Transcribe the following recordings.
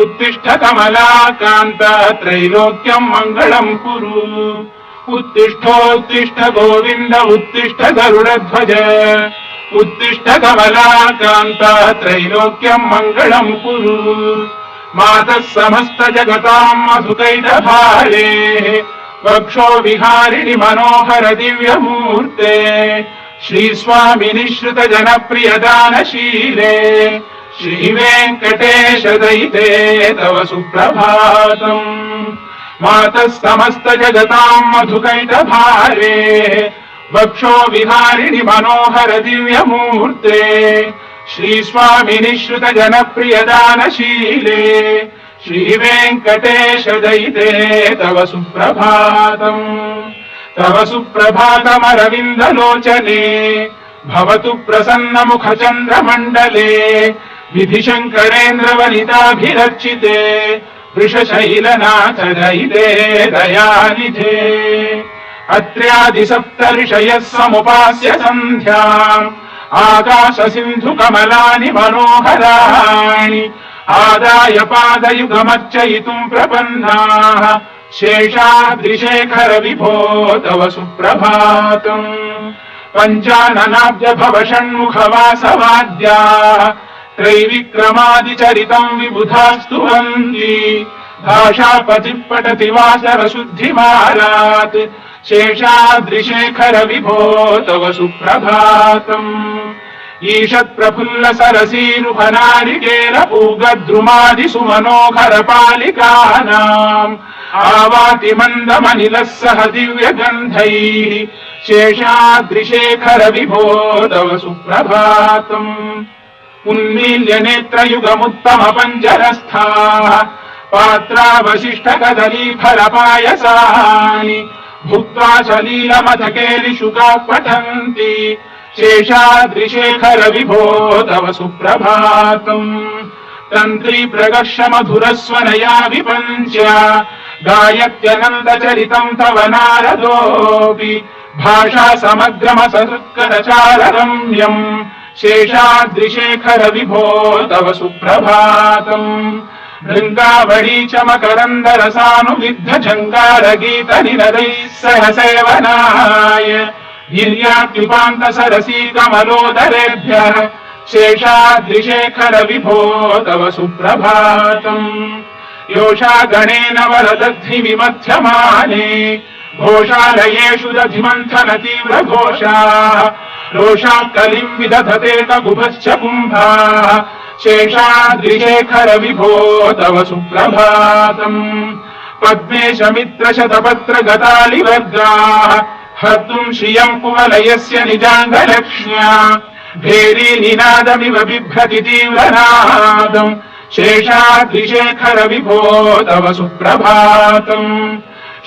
उत्तिष्ठ कमलाकान्त त्रैलोक्यम् मङ्गलम् कुरु उत्तिष्ठोत्तिष्ठ गोविन्द उत्तिष्ठ गरुडध्वज उत्तिष्ठ कमलाकान्त त्रैलोक्यम् मङ्गलम् कुरु मातः समस्त जगताम् मधुकैटभारे वक्षो विहारिणि मनोहर दिव्यमूर्ते श्रीस्वामिनि श्रीवेङ्कटेशदयिते तव सुप्रभातम् मातः समस्तजगताम् मधुकैटभारे वक्षो विहारिणि मनोहर दिव्यमूर्ते श्रीस्वामिनिश्रुतजनप्रियदानशीले श्रीवेङ्कटेशदयिते तव सुप्रभातम् तव सुप्रभातमरविन्दलोचने भवतु प्रसन्नमुखचन्द्रमण्डले विधिशङ्करेन्द्रवनिताभिरर्चिते दयिते दयानिधे। अत्र्यादिसप्तऋषयः समुपास्य सन्ध्याम् आकाशसिन्धुकमलानि मनोहराणि आदाय पादयुगमर्चयितुम् प्रपन्नाः शेषाद्रिशेखर विभो तव सुप्रभातम्। पञ्चाननाब्ज भव षण्मुखवासवाद्याः त्रैविक्रमादिचरितम् विबुधास्तु वन्ति भाषापतिः पठति वासरशुद्धिमारात् शेषाद्रिशेखर विभो तव सुप्रभातम् ईषत्प्रफुल्ल सरसीरुहनारिकेल पूगद्रुमादि सुमनोहर पालिकानाम् आवाति मन्दमनिलः सह दिव्यगन्धैः शेषाद्रिशेखर विभो तव सुप्रभातम् उन्मील्य नेत्रयुगमुत्तम पञ्जरस्थाः पात्रावशिष्ट कदली फलपायसानि भुक्त्वा सलीलमथकेलिशुकाः पठन्ति शेषाद्रिशेखर विभो तव सुप्रभातम् तन्त्री प्रकर्ष मधुरस्वनया विपञ्च गायत्यनन्दचरितम् तव नारदोऽपि भाषा समग्रमसत्करचाररम्यम् शेषाद्रिशेखर विभो तव सुप्रभातम्। भृङ्गावळी च मकरन्दरसानुविद्ध झङ्कारगीत निनदैः सह सेवनाय गिर्यात्युपान्त सरसी कमलोदरेभ्यः शेषाद्रिशेखर विभो तव सुप्रभातम्। योषा गणेन वरदध्नि विमध्यमाने घोषालयेषु दधिमन्थन तीव्र घोषाः रोषात् कलिम् विदधते ककुभश्च कुम्भाः शेषाद्रिशेखर विभो तव सुप्रभातम् पद्मेश मित्र शतपत्र गतालिवर्गाः हर्तुम् श्रियम् कुवलयस्य निजाङ्गलक्ष्म्या भेरी निनादमिव बिभ्रति तीव्रनादम् शेषाद्रिशेखर विभो तव सुप्रभातम्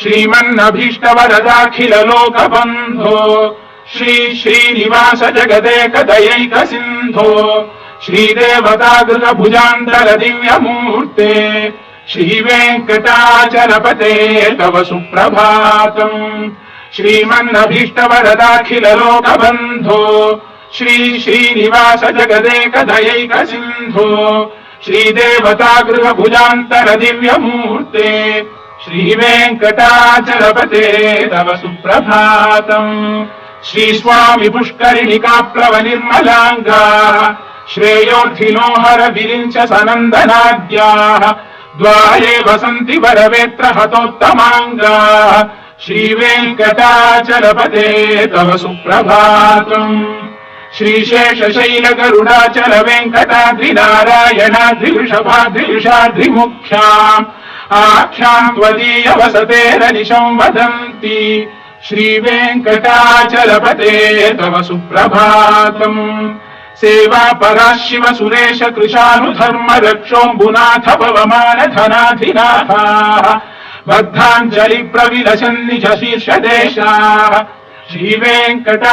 श्रीमन्नभीष्टवरदाखिलोकबन्धो श्री श्रीनिवास जगदेकदयैकसिन्धो श्रीदेवतागृतभुजान्तरदिव्यमूर्ते श्रीवेङ्कटाचलपते तव सुप्रभातम् श्रीमन्नभीष्टवरदाखिलोकबन्धो श्री श्रीनिवास जगदेकदयैकसिन्धो श्रीदेवतागृहभुजान्तरदिव्यमूर्ते सिन्धो श्रीदेवतागृह भुजान्तर दिव्यमूर्ते श्रीवेङ्कटाचलपते तव सुप्रभातम् श्रीस्वामि पुष्करिणिकाप्लव निर्मलाङ्गाः श्रेयोर्थिनो हर विरिञ्च सनन्दनाद्याः द्वारे वसन्ति वरवेत्र हतोत्तमाङ्गाः श्रीवेङ्कटाचलपते तव सुप्रभातम् श्रीशेषशैलगरुडाचल वेङ्कटाद्रिनारायणाद्रिवृषभाद्रिवृषाद्रिमुख्याम् आख्याम् त्वदीयवसतेरनिशम् वदन्ति। श्रीवेङ्कटाचलपते तव सुप्रभातम्। सेवा पराशिव सुरेशकृशानुधर्म रक्षोम् बुनाथ भवमानधनाधिनाभा बद्धाञ्जलि प्रविदशन्नि शीर्षदेशाः श्रीवेङ्कटाचलपते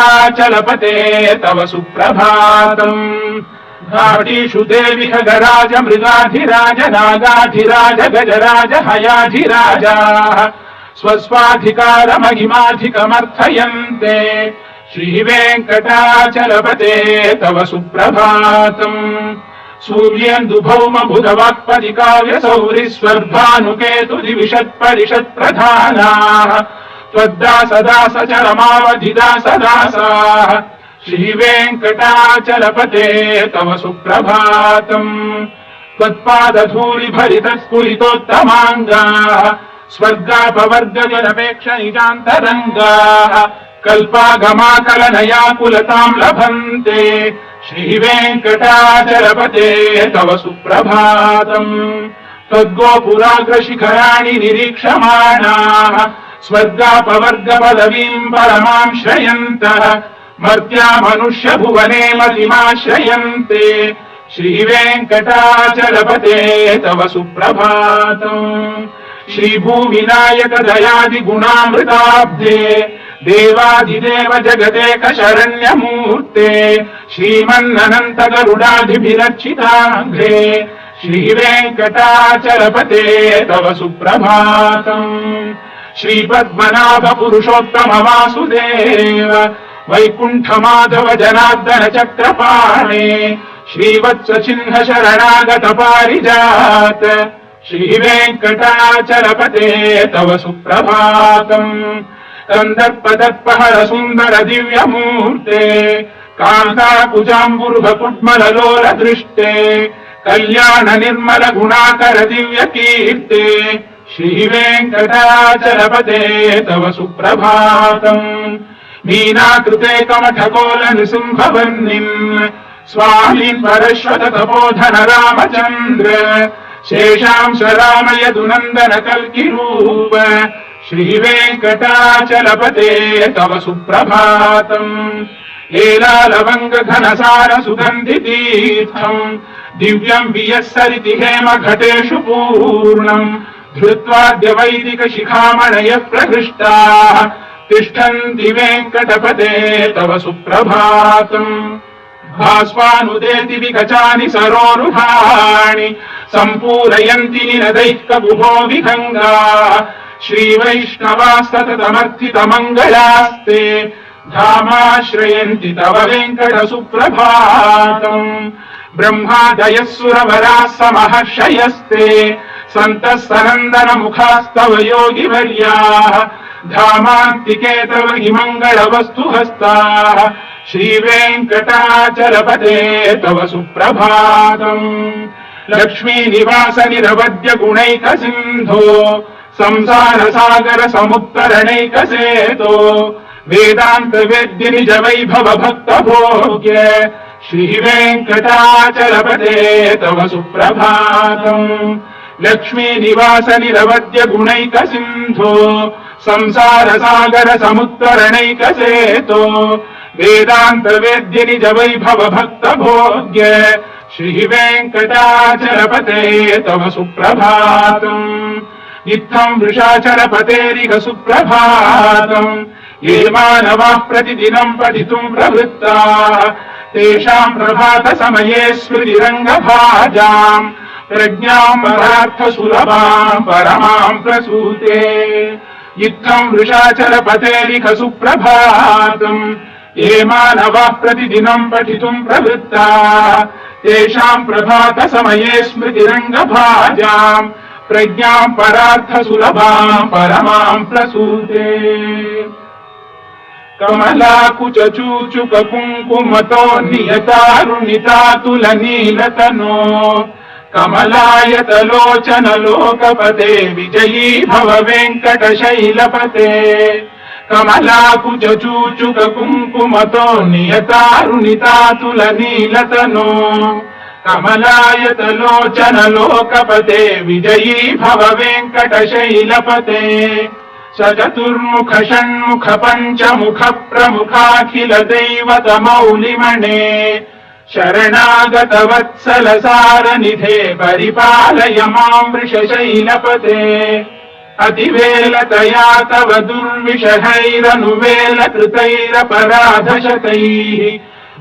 तव सुप्रभातम्। తవ సుప్రభాతం ఘాటీషు దేవి ఖగరాజ మృగాధిరాజ నాగాధిరాజ గజరాజ హయాధిరాజా స్వస్వాధికార మహిమాధికమర్థయంతే శ్రీవేంకటాచలపతే తవ సుప్రభాతం సూర్యేందు భౌమ బుధవాక్పది కావ్య సౌరి స్వర్భానుకేతు దివిషత్ పరిషత్ ప్రధానా త్వద్దాస దాస చరమావధి దాస దాసా శ్రీవేంకటాచలపతే తవ సుప్రభాతం త్వత్పాదధూళి భరిత స్ఫురితోత్తమాంగా స్వర్గాపవర్గ జనపేక్ష నిజాంతరంగా కల్పాగమాకలనయాకులతాం లభంతే శ్రీవేంకటాచలపతే తవ సుప్రభాతం त्वद्गोपुराग्रशिखराणि निरीक्षमाणाः स्वर्गापवर्ग पदवीम् परमाम् श्रयन्तः मर्त्या मनुष्यभुवने मतिमाश्रयन्ते श्रीवेङ्कटाचलपते तव सुप्रभातम् श्रीभूविनायक दयादिगुणामृताब्धे देवादिदेव जगदेक शरण्यमूर्ते श्रीमन्ननन्त गरुडाधिभिरर्चिताङ्घ्रे श्रीवेङ्कटाचलपते तव सुप्रभातम् श्रीपद्मनाभ వైకుంఠమాధవ జనార్దన చక్రపాణే శ్రీవత్ససింహ శరణాగత పారిజాత శ్రీవేంకటాచలపతే తవ సుప్రభాతం. కందర్పదర్పహర సుందర దివ్యమూర్తే కాంతాకుజాంబుర్భకుడ్మలలోల దృష్టే కళ్యాణ నిర్మల గుణాకర దివ్య కీర్తే శ్రీవేంకటాచలపతే తవ సుప్రభాతం. मीनाकृते कमठकोलनृसिंहवर्णिम् स्वामीम् परश्वत तपोधन रामचन्द्र शेषांश रामयदुनन्दन कल्किरूप श्रीवेङ्कटाचलपते तव सुप्रभातम् घनसार सुगन्धितीर्थम् दिव्यम् वियस्सरिति हेम घटेषु पूर्णम् धृत्वाद्य वैदिकशिखामणयः प्रहृष्टाः తిష్టంది వెంకటపదే తవ సుప్రభాతం. భాస్వానుదేతి వికచాని సరోరుహాణి. సంపూరయంతి నినదైః కబుభో విహంగా. శ్రీవైష్ణవాస్తతమర్థితమంగళాస్తే. ధామాశ్రయంతి తవ వెంకట సుప్రభాతం. బ్రహ్మాదయస్సురవరాస్స మహర్షయస్తే सन्तः सनन्दन मुखास्तव योगिवर्याः धामान्तिके तव हि मङ्गलवस्तु हस्ताः श्रीवेङ्कटाचलपते तव सुप्रभातम् लक्ष्मीनिवास निरवद्य गुणैक सिन्धो संसार सागर समुत्तरणैक सेतो वेदान्त वेद्य निज वैभव भक्त भोग्य श्रीवेङ्कटाचलपते तव सुप्रभातम् लक्ष्मी निवास निरवद्य गुणैक सिन्धो संसार सागर समुत्तरणैक सेतो वेदान्त वेद्य निज वैभव भक्त भोग्य श्रीवेङ्कटाचलपते तव सुप्रभातम् इत्थम् वृषाचलपतेरिह सुप्रभातम् ये मानवाः प्रतिदिनम् पठितुम् प्रवृत्ताः तेषाम् प्रभातसमये स्मृतिरङ्गभाजाम्। प्रज्ञाम् परार्थसुलभाम् परमाम् प्रसूते इत्थम् वृषाचलपतेरिख सुप्रभातम् ये मानवाः प्रतिदिनम् पठितुम् प्रवृत्ताः तेषाम् प्रभातसमये स्मृतिरङ्गभाजाम् प्रज्ञाम् परार्थसुलभाम् परमाम् प्रसूते कमलाकुचूचुक कुङ्कुमतो नियतारुणितातुल नीलतनो कमलायतलोचन लोकपते विजयी भव वेङ्कटशैलपते कमलाकुचूचुक कुङ्कुमतो नियतारुणितातुल नीलतनो कमलायतलोचन लोकपते विजयी भव वेङ्कटशैलपते स चतुर्मुख षण्मुख पञ्चमुख प्रमुखाखिल दैवत शरणागतवत्सलसारनिधे परिपालय मां वृषशैलपते अतिवेलतया तव दुर्विषहैरनुवेलकृतैरपराधशतैः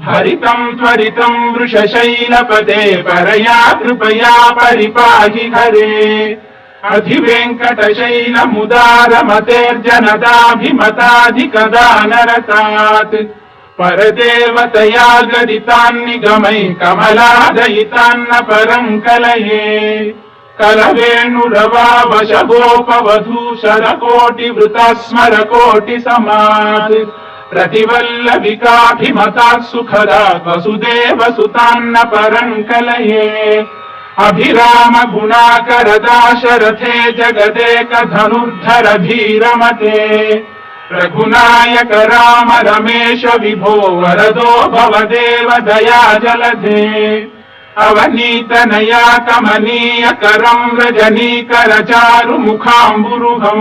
हरितम् त्वरितम् वृषशैलपदे परया कृपया परिपाहि हरे अधिवेङ्कटशैलमुदारमतेर्जनताभिमताधिकदानरतात् परदेवतया गदितान्निगमै कमलादयितान्न परम् कलये कलवेणुरवावशगोपवधू शरकोटिवृता स्मरकोटिसमात् प्रतिवल्लविकाभिमतात् सुखदा वसुदेवसुतान्न परम् कलये अभिराम गुणाकरदाशरथे जगदेक धनुर्धर धीरमते రఘునాయక రామ రమేష విభో వరదో భవదేవ దయా జలధే అవనీతనయా కమనీయకరం రజనీకర చారు ముఖాంబురుహం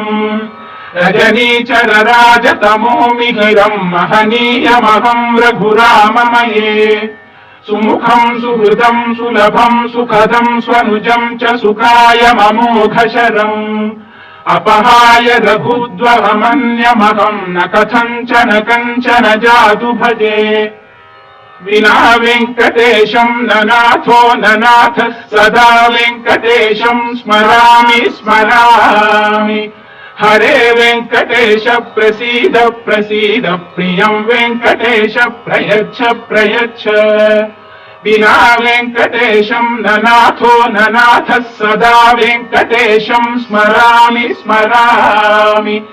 రజనీచర రాజతమో మిహిరం మహనీయమహం రఘురామమయే సుముఖం సుహృదం సులభం సుఖదం స్వనుజం చ సుఖాయ మమోఘశరం अपहाय रघुद्वहमन्यमहम् न कथञ्चन कञ्चन जातु भजे विना वेङ्कटेशम् न नाथो न नाथः सदा वेङ्कटेशम् स्मरामि स्मरामि। हरे वेङ्कटेश प्रसीद प्रसीद प्रियम् वेङ्कटेश प्रयच्छ प्रयच्छ विना वेङ्कटेशम् न नाथो सदा वेङ्कटेशम् स्मरामि स्मरामि।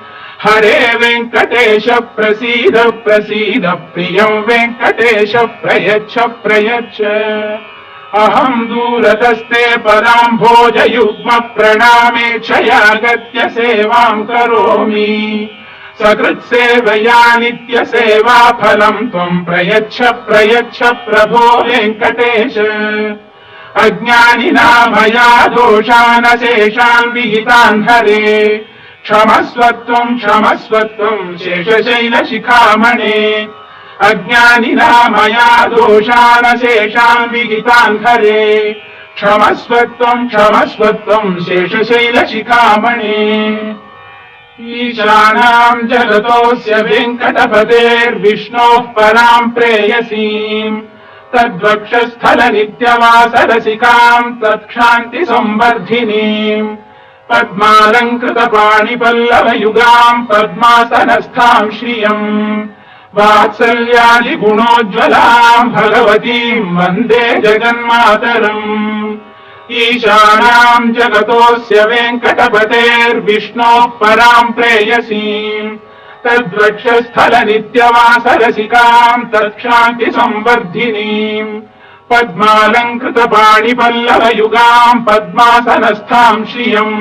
हरे वेङ्कटेश प्रसीद प्रसीद प्रियम् वेङ्कटेश प्रयच्छ प्रयच्छ। अहम् दूरतस्ते पदाम्भोजयुग्म प्रणामे क्षयागत्य सेवाम् करोमि। सकृत्सेवया नित्यसेवा फलम् त्वम् प्रयच्छ प्रयच्छ प्रभो वेङ्कटेश अज्ञानिना मया दोषानशेषान् विहितान् हरे क्षमस्वत्वम् क्षमस्वत्वम् शेषशैलशिखामणे अज्ञानिना मया दोषानशेषान् विहितान् हरे क्षमस्वत्वम् क्षमस्वत्वम् शेषशैलशिखामणे ईशानाम् जगतोऽस्य वेङ्कटपतेर्विष्णोः पराम् प्रेयसीम् तद्वक्षस्थलनित्यवासरसिकाम् तत्क्षान्तिसंवर्धिनीम् पद्मालङ्कृतपाणिपल्लवयुगाम् पद्मासनस्थाम् श्रियम् वात्सल्यादिगुणोज्ज्वलाम् भगवतीम् वन्दे जगन्मातरम् ईशानाम् जगतोऽस्य वेङ्कटपतेर्विष्णोः पराम् प्रेयसीम् तद्वक्षस्थलनित्यवासरसिकाम् तत्क्षान्तिसंवर्धिनीम् पद्मालङ्कृतपाणिपल्लवयुगाम् पद्मासनस्थाम् श्रियम्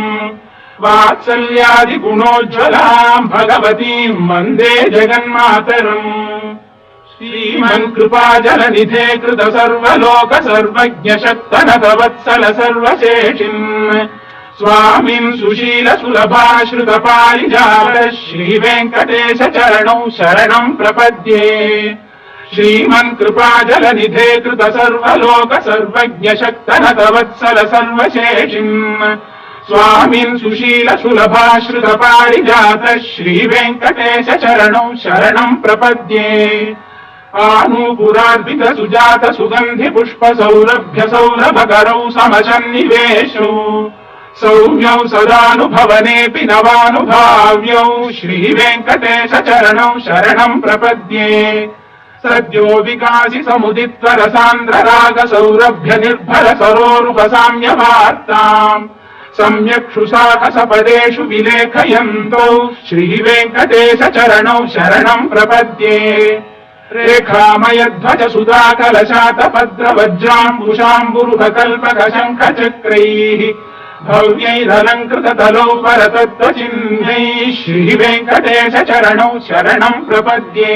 वात्सल्यादिगुणोज्ज्वलाम् भगवतीम् वन्दे जगन्मातरम् శ్రీమన్ కృపాజల నిధే కృత సర్వలోక సర్వజ్ఞ శక్తనతవత్సల సర్వశేషిన్ స్వామిం సుశీల సులభాశ్రుత పారిజాత శ్రీ వెంకటేశ చరణం శరణం ప్రపద్యే. శ్రీమన్ కృపాజల నిధే కృత సర్వలోక సర్వజ్ఞ శక్తనతవత్సల సర్వశేషిన్ స్వామిన్ సుశీల సులభాశ్రుత పారిజాత శ్రీ వెంకటేశ చరణం శరణం ప్రపద్యే. ఆనూపురార్పిత సుజాత సుగంధి పుష్ప సౌరభ్య సౌరభకరౌ సమసన్నివేశౌ సౌమ్యౌ సదానుభవనేపి నవానుభావ్యౌ శ్రీ వెంకటేశ చరణం శరణం ప్రపద్యే. సద్యో వికాసి సముదిత్వ రసాంధ్ర రాగ సౌరభ్య నిర్భర సరోరుప సామ్య సమ్యక్షు సాహస పదేషు విలేఖయంతో శ్రీ వెంకటేశ చరణం శరణం ప్రపద్యే. रेखामयध्वज सुधाकलशातपद्रवज्राम्बुशाम्बुरुभकल्पकशङ्खचक्रैः भव्यैरलङ्कृततलौ परतत्त्वचिह्नैः श्रीवेङ्कटेशचरणौ शरणम् प्रपद्ये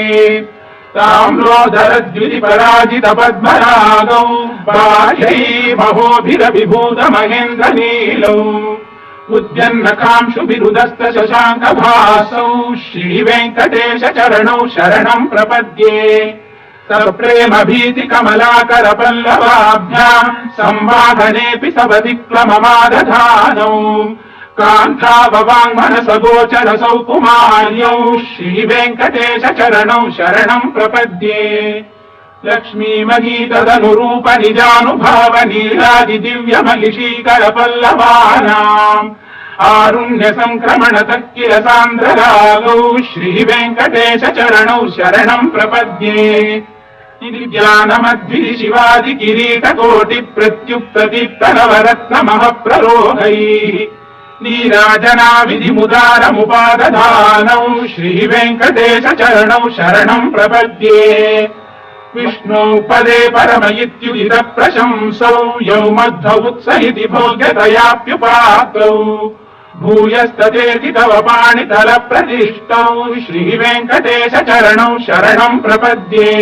ताम्रोदरद्विपराजितपद्मरागौ बाह्यै महोभिरभिभूतमहेन्द्रनीलौ उद्यन्नकांशुभिरुदस्त शशाङ्क भासौ श्रीवेङ्कटेश चरणौ शरणम् प्रपद्ये सप्रेम भीति कमलाकर पल्लवाभ्याम् संवाहनेऽपि सवधिक्लममादधानौ कान्ताभवाङ्मनसगोचरसौ कुमार्यौ श्रीवेङ्कटेशचरणौ शरणम् प्रपद्ये లక్ష్మీమగీతదనురూప నిజానుభావ నీలాది దివ్య మహిషీకర పల్లవానా ఆరుణ్య సంక్రమణ తక్కిల సాంద్రరాగౌ శ్రీ వెంకటేశ చరణౌ శరణం ప్రపద్యే జ్ఞానమద్భి శివాది కిరీట కోటి ప్రత్యుక్త దీప్తనవరత్న మహప్రరోహై నీరాజనా విధి ముదారముపాదధానం శ్రీ వెంకటేశ చరణం శరణం ప్రపద్యే విష్ణు పదే పరమ ఇత్యుదిత ప్రశంసౌ యౌ మధ్వ ఉత్సహితి భోగ్యతయాప్యుపాతౌ భూయస్తేతి తవ పాణితల ప్రతిష్టౌ శ్రీ వెంకటేశ చరణౌ శరణం ప్రపద్యే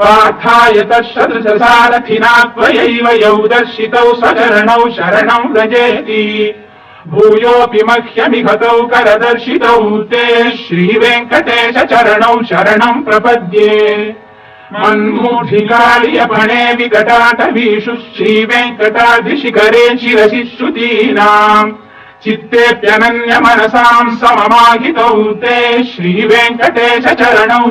పార్థాయ తదృశసారథినా త్వయైవ యౌ దర్శితౌ స్వచరణౌ శరణం వ్రజేతి భూయోపి మహ్యమిహతౌ కరదర్శితౌ తే శ్రీ వెంకటేశ చరణౌ శరణం ప్రపద్యే మన్మూఢికాళియపణే వికటాటవీషు శ్రీ వెంకటాదిశిఖరే శిరసి శ్రుతీనాం చిత్తేప్యనన్య మనసాం సమమాహితౌ తే శ్రీ వెంకటేశ చరణౌ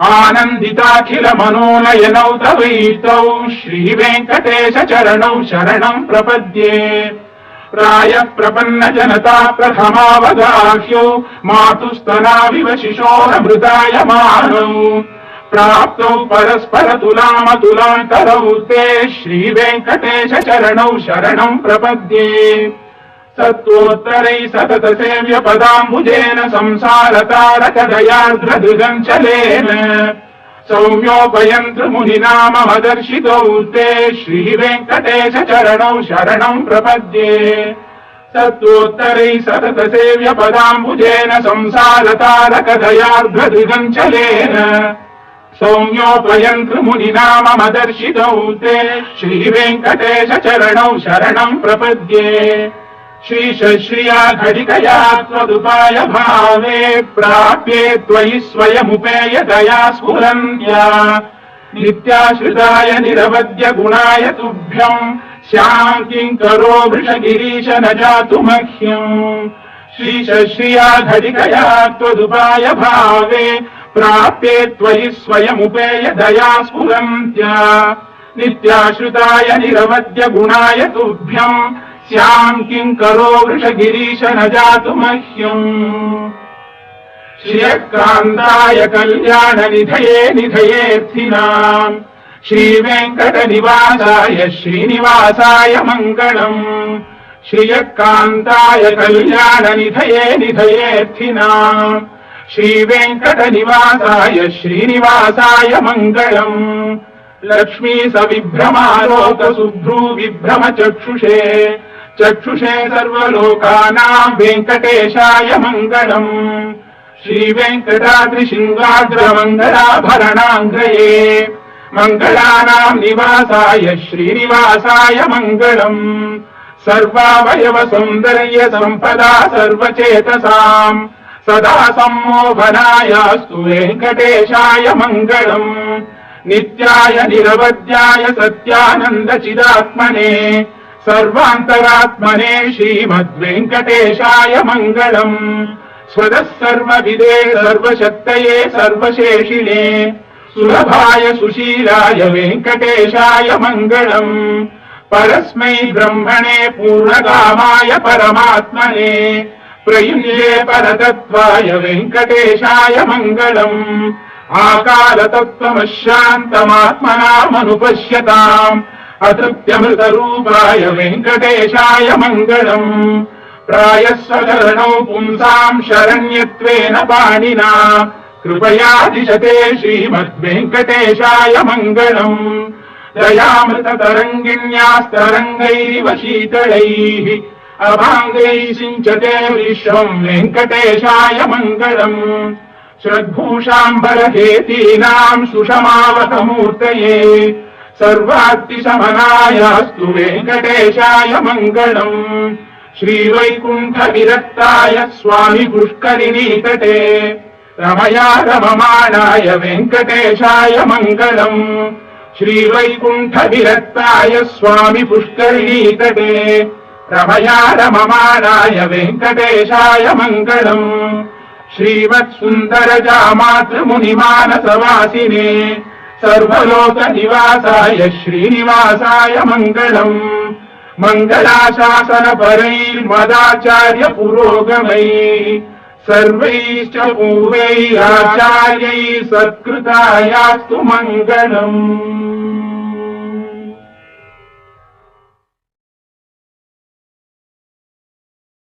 శరణం ఆనందితాఖిల మనోనయనౌ తవైతౌ శ్రీ వెంకటేశ చరణౌ శరణం ప్రపద్యే. ప్రాయ ప్రపన్న జనతా ప్రథమావగాహ్యో మాతుస్తనావివ శిశోరమృతాయమానౌ ప్రాప్తౌ పరస్పర తులామతులాంతరౌ తే శ్రీ వెంకటేశ చరణౌ శరణం ప్రపద్యే. సత్వోత్తరై సతత సేవ్య పదాంబుజేన సంసార తారక దయార్ద్రదృగంచలేన సౌమ్యోపయంతృ మునినామదర్శితౌ తే శ్రీ వెంకటేశ చరణౌ శరణం ప్రపద్యే సత్వోత్తరై సతత సేవ్య పదాంబుజేన సంసార తారక దయార్ద్రదృగంచలేన సౌమ్యోపయంతృ మునినామదర్శితౌ తే శ్రీ వెంకటేశ చరణౌ శరణం ప్రపద్యే శ్రీశ్రియా ఘటికయా త్వదుపాయ భావే ప్రాప్యే త్వయి స్వయముపేయ దయా స్ఫురన్యా నిత్యాశ్రితాయ నిరవద్య గుణాయ తుభ్యం శాంతిం కరో వృషగిరీశ న జాతు మహ్యం శ్రీశ్రియా ఘటికయా త్వదుపాయ భావే ప్రాప్యే త్వయి స్వయముపేయ దయా స్ఫురంత్యా నిత్యాశ్రితాయ నిరవద్య గుణాయ తుభ్యం శ్యాం కిం కరో వృషగిరీశ న జాతు మహ్యం శ్రియకాంతాయ కళ్యాణ నిధయే నిధయేర్థినాం శ్రీ వెంకట నివాసాయ శ్రీనివాసాయ మంగళం శ్రియకాంతాయ కళ్యాణ నిధయే నిధయేర్థినాం శ్రీ వెంకట నివాసాయ శ్రీనివాసాయ మంగళం లక్ష్మీ సవిభ్రమాలోక శుభ్రూ విభ్రమ చక్షుషే చక్షుషే సర్వలోకానాం వెంకటేశాయ మంగళం. శ్రీ వెంకటాద్రి శృంగాద్ర మంగళాభరణాంగ్రయే మంగళానాం నివాసాయ శ్రీనివాసాయ మంగళం. సర్వావయవ సౌందర్య సంపదా సర్వచేతసాం సదా సమ్మోహనాయాస్తు వెంకటేశాయ మంగళం. असत्यमृतरूपाय वेङ्कटेशाय मङ्गलम् प्रायस्वधरणौ पुंसाम् शरण्यत्वेन पाणिना कृपया दिशते श्रीमद्वेङ्कटेशाय मङ्गलम् दयामृततरङ्गिण्यास्तरङ्गैरिव शीतलैः अभाङ्गैः सिञ्चते विश्वम् वेङ्कटेशाय मङ्गलम् श्रद्भूषाम्बरहेतीनाम् सुषमावतमूर्तये सर्वात्तिशमनायास्तु वेङ्कटेशाय मङ्गलम् श्रीवैकुण्ठविरक्ताय स्वामि पुष्करिणीतटे रमया रममाणाय वेङ्कटेशाय मङ्गलम् श्रीवैकुण्ठविरक्ताय स्वामि पुष्करिणीतटे रमया रममाणाय वेङ्कटेशाय मङ्गलम् श्रीमत्सुन्दरजामातृमुनिमानसवासिने सर्वलोकनिवासाय श्रीनिवासाय मङ्गलम् मङ्गलाशासनपरैर्मदाचार्य पुरोगमैः सर्वैश्च पूर्वैराचार्यैः सत्कृतायास्तु मङ्गलम्